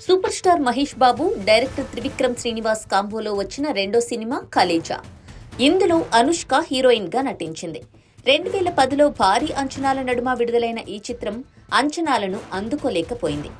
Super star Mahesh Babu director Trivikram Srinivas కాంబోలో వచ్చిన రెండో cinema Khaleja. ఇందులో అనుష్క హీరోయిన్గా నటించింది. రెండు వేల పదిలో భారీ అంచనాల నడుమ విడుదలైన ఈ చిత్రం అంచనాలను అందుకోలేకపోయింది.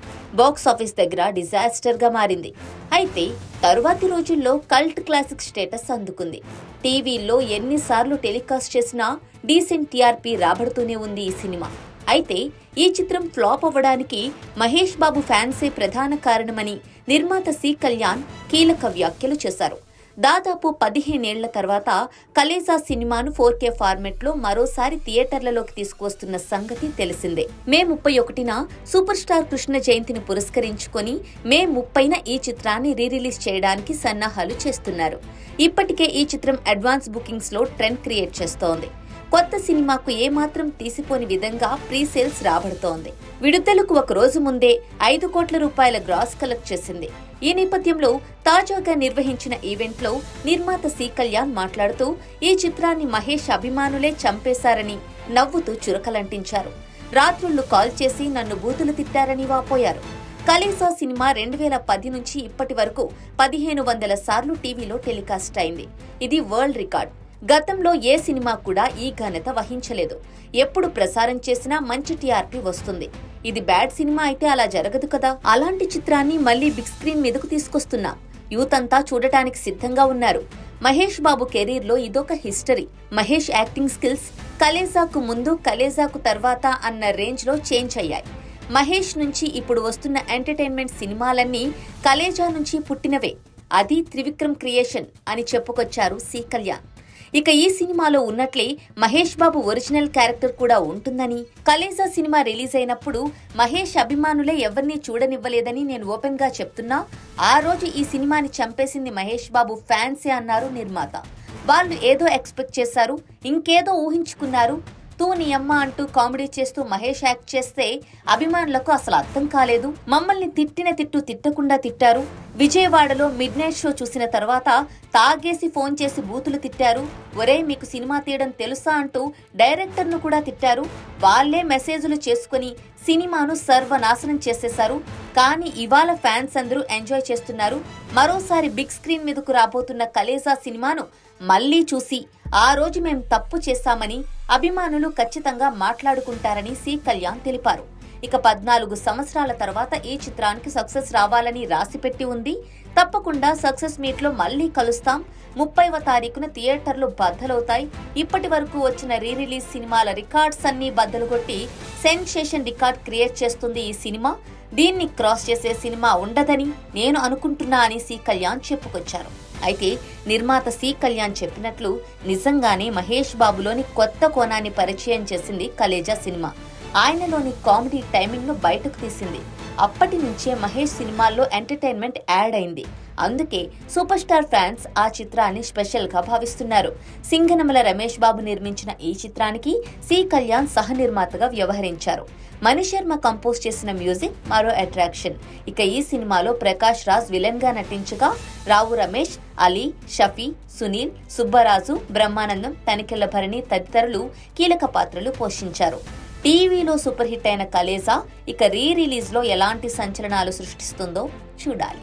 బాక్స్ ఆఫీస్ దగ్గర డిజాస్టర్గా మారింది. అయితే తరువాతి రోజుల్లో కల్ట్ క్లాసిక్ స్టేటస్ అందుకుంది. టీవీల్లో ఎన్నిసార్లు టెలికాస్ట్ చేసినా డీసెంట్ టీఆర్పీ రాబడుతూనే ఉంది ఈ సినిమా. అయితే ఈ చిత్రం ఫ్లాప్ అవ్వడానికి మహేష్ బాబు ఫ్యాన్సే ప్రధాన కారణమని నిర్మాత సి కళ్యాణ్ కీలక వ్యాఖ్యలు చేశారు. దాదాపు పదిహేనేళ్ళ తర్వాత కలేజా సినిమాను ఫోర్ కే ఫార్మెట్లో మరోసారి థియేటర్లలోకి తీసుకువస్తున్న సంగతి తెలిసిందే. మే ముప్పై ఒకటిన సూపర్ స్టార్ కృష్ణ జయంతిని పురస్కరించుకొని మే ముప్పైన ఈ చిత్రాన్ని రీ రిలీజ్ చేయడానికి సన్నాహాలు చేస్తున్నారు. ఇప్పటికే ఈ చిత్రం అడ్వాన్స్ బుకింగ్స్లో ట్రెండ్ క్రియేట్ చేస్తోంది. కొత్త సినిమాకు ఏమాత్రం తీసిపోని విధంగా ప్రీ సేల్స్ రాబడుతోంది. విడుదలకు ఒక రోజు ముందే ఐదు కోట్ల రూపాయల గ్రాస్ కలెక్ట్ చేసింది. ఈ నేపథ్యంలో తాజాగా నిర్వహించిన ఈవెంట్లో నిర్మాత సి. కళ్యాణ్ మాట్లాడుతూ ఈ చిత్రాన్ని మహేష్ అభిమానులే చంపేశారని నవ్వుతూ చురకలంటించారు. రాత్రుళ్ళు కాల్ చేసి నన్ను బూతులు తిట్టారని వాపోయారు. కలేసా సినిమా రెండు వేల పది నుంచి ఇప్పటి వరకు పదిహేను వందల సార్లు టీవీలో టెలికాస్ట్ అయింది. ఇది వరల్డ్ రికార్డ్. గతంలో ఏ సినిమా కూడా ఈ ఘనత వహించలేదు. ఎప్పుడు ప్రసారం చేసినా మంచి టీఆర్పీ వస్తుంది. ఇది బ్యాడ్ సినిమా అయితే అలా జరగదు కదా? అలాంటి చిత్రాన్ని మళ్ళీ బిగ్ స్క్రీన్ మీదకు తీసుకొస్తున్నా. యూత్ అంతా చూడటానికి సిద్ధంగా ఉన్నారు. మహేష్ బాబు కెరీర్లో ఇదొక హిస్టరీ. మహేష్ యాక్టింగ్ స్కిల్స్ కలేజాకు ముందు కలేజాకు తర్వాత అన్న రేంజ్లో చేంజ్ అయ్యాయి. మహేష్ నుంచి ఇప్పుడు వస్తున్న ఎంటర్టైన్మెంట్ సినిమాలన్నీ కలేజా నుంచి పుట్టినవే. అది త్రివిక్రమ్ క్రియేషన్ అని చెప్పుకొచ్చారు సి కళ్యాణ్. ఇక ఈ సినిమాలో ఉన్నట్లే మహేష్ బాబు ఒరిజినల్ క్యారెక్టర్ కూడా ఉంటుందని కలేజా సినిమా రిలీజ్ అయినప్పుడు మహేష్ అభిమానులే ఎవరిని చూడనివ్వలేదని నేను ఓపెన్గా చెప్తున్నా. ఆ రోజు ఈ సినిమాని చంపేసింది మహేష్ బాబు ఫ్యాన్సే అన్నారు నిర్మాత. వాళ్ళు ఏదో ఎక్స్పెక్ట్ చేశారు ఇంకేదో ఊహించుకున్నారు తూ నీ అమ్మ అంటూ కామెడీ చేస్తూ మహేష్ యాక్ట్ చేస్తే అభిమానులకు అసలు అర్థం కాలేదు. మమ్మల్ని తిట్టిన తిట్టు తిట్టకుండా తిట్టారు. విజయవాడలో మిడ్ నైట్ షో చూసిన తర్వాత తాగేసి ఫోన్ చేసి బూతులు తిట్టారు. ఒరే మీకు సినిమా తీయడం తెలుసా అంటూ డైరెక్టర్ను కూడా తిట్టారు. వాళ్ళే మెసేజ్లు చేసుకుని సినిమాను సర్వనాశనం చేసేశారు. కానీ ఇవాళ ఫ్యాన్స్ అందరూ ఎంజాయ్ చేస్తున్నారు. మరోసారి బిగ్ స్క్రీన్ మీదకు రాబోతున్న కలేజా సినిమాను మళ్ళీ చూసి ఆ రోజు మేం తప్పు చేశామని అభిమానులు ఖచ్చితంగా మాట్లాడుకుంటారని సి. కళ్యాణ్ తెలిపారు. ఇక పద్నాలుగు సంవత్సరాల తర్వాత ఈ చిత్రానికి సక్సెస్ రావాలని రాసిపెట్టి ఉంది. తప్పకుండా సక్సెస్ మీట్లో మళ్ళీ కలుస్తాం. ముప్పైవ తారీఖున థియేటర్లు బద్దలవుతాయి. ఇప్పటి వరకు వచ్చిన రీ రిలీజ్ సినిమాల రికార్డ్స్ అన్ని బద్దలు కొట్టి సెన్సేషన్ రికార్డ్ క్రియేట్ చేస్తుంది ఈ సినిమా. దీన్ని క్రాస్ చేసే సినిమా ఉండదని నేను అనుకుంటున్నా అని సి. కళ్యాణ్ చెప్పుకొచ్చారు. అయితే నిర్మాత సి కళ్యాణ్ చెప్పినట్లు నిజంగానే మహేష్ బాబులోని కొత్త కోణాన్ని పరిచయం చేసింది కలేజా సినిమా. ఆయనలోని కామెడీ టైమింగ్ను బయటకు తీసింది. అప్పటి నుంచే మహేష్ సినిమాల్లో ఎంటర్టైన్మెంట్ యాడ్ అయింది. అందుకే సూపర్ స్టార్ ఫ్యాన్స్ ఆ చిత్రాన్ని స్పెషల్గా భావిస్తున్నారు. సింగనమల రమేష్ బాబు నిర్మించిన ఈ చిత్రానికి సి కళ్యాణ్ సహ నిర్మాతగా వ్యవహరించారు మణిశర్మ కంపోజ్ చేసిన మ్యూజిక్ మరో అట్రాక్షన్. ఇక ఈ సినిమాలో ప్రకాష్ రాజ్ విలన్గా నటించగా రావు రమేష్ అలీ షఫీ సునీల్ సుబ్బరాజు బ్రహ్మానందం తనికెళ్ళ భరణి తదితరులు కీలక పాత్రలు పోషించారు. టీవీలో సూపర్ హిట్ అయిన కలేజా ఇక రీ రిలీజ్లో ఎలాంటి సంచలనాలు సృష్టిస్తుందో చూడాలి.